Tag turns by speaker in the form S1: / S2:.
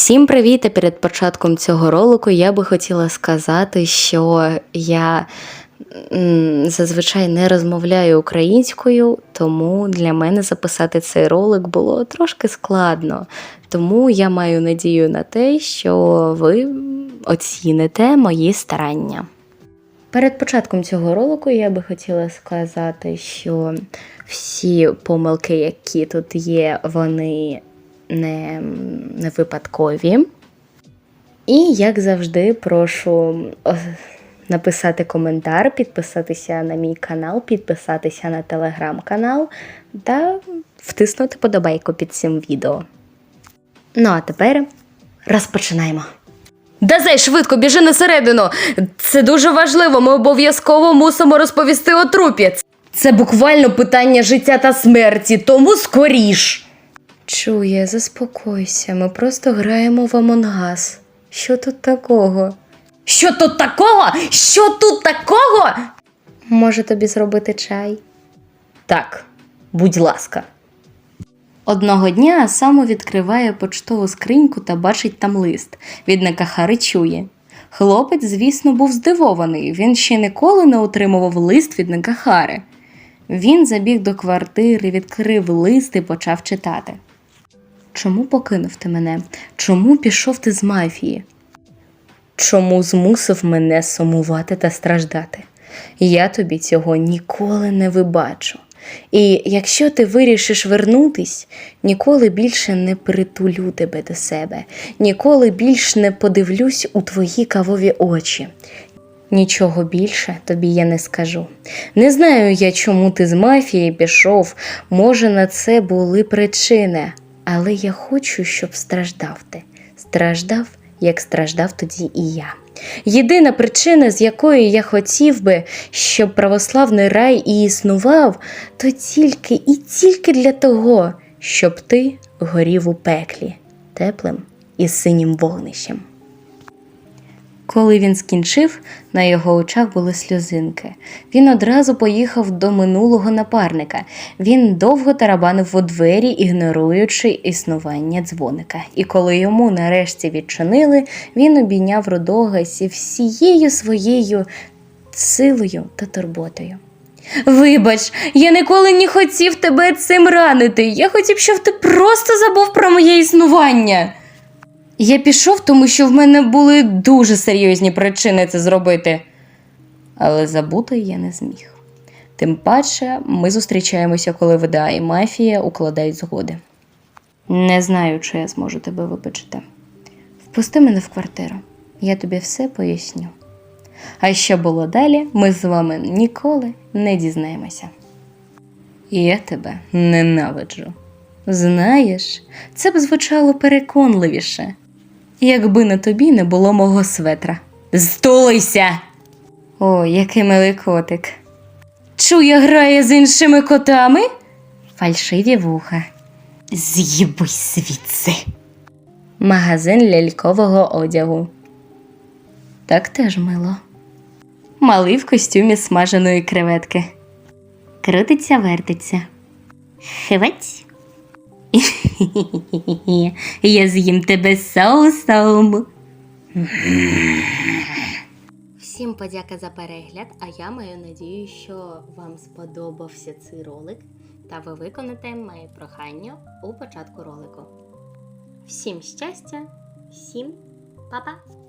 S1: Всім привіт! І перед початком цього ролику я би хотіла сказати, що я зазвичай не розмовляю українською, тому для мене записати цей ролик було трошки складно. Тому я маю надію на те, що ви оціните мої старання. Перед початком цього ролику я би хотіла сказати, що всі помилки, які тут є, вони не, не випадкові. І, як завжди, прошу написати коментар, підписатися на мій канал, підписатися на телеграм-канал та втиснути подобайку під цим відео. Ну а тепер розпочинаємо. Дазай, швидко, біжи на середину. Це дуже важливо. Ми обов'язково мусимо розповісти о трупі. Це буквально питання життя та смерті, тому скоріш. Чує, заспокойся, ми просто граємо в Амонгас. Що тут такого? Що тут такого? Що тут такого? Може тобі зробити чай? Так, будь ласка. Одного дня Само відкриває почтову скриньку та бачить там лист. Від Накахари чує. Хлопець, звісно, був здивований. Він ще ніколи не отримував лист від Накахари. Він забіг до квартири, відкрив лист і почав читати. Чому покинув ти мене? Чому пішов ти з мафії? Чому змусив мене сумувати та страждати? Я тобі цього ніколи не вибачу. І якщо ти вирішиш вернутись, ніколи більше не притулю тебе до себе, ніколи більше не подивлюсь у твої кавові очі. Нічого більше тобі я не скажу. Не знаю я, чому ти з мафії пішов, може, на це були причини, але я хочу, щоб страждав ти. Страждав, як страждав тоді і я. Єдина причина, з якої я хотів би, щоб православний рай і існував, то тільки і тільки для того, щоб ти горів у пеклі, теплим і синім вогнищем. Коли він скінчив, на його очах були сльозинки. Він одразу поїхав до минулого напарника. Він довго тарабанив у двері, ігноруючи існування дзвоника. І коли йому нарешті відчинили, він обійняв Рудога зі всією своєю силою та турботою. Вибач, я ніколи не хотів тебе цим ранити. Я хотів, щоб ти просто забув про моє існування. Я пішов, тому що в мене були дуже серйозні причини це зробити. Але забути я не зміг. Тим паче, ми зустрічаємося, коли ВДА і мафія укладають згоди. Не знаю, чи я зможу тебе вибачити. Впусти мене в квартиру, я тобі все поясню. А що було далі, ми з вами ніколи не дізнаємося. Я тебе ненавиджу. Знаєш, це б звучало переконливіше, якби на тобі не було мого светра. Стулися! О, який милий котик. Чує, грає з іншими котами? Фальшиві вуха. З'їбись звідси. Магазин лялькового одягу. Так теж мило. Малий в костюмі смаженої креветки. Крутиться, вертиться. Хивець. Я з'їм тебе соусом. Всім подяка за перегляд, а я маю надію, що вам сподобався цей ролик та ви виконаєте моє прохання у початку ролику. Всім щастя, всім па-па!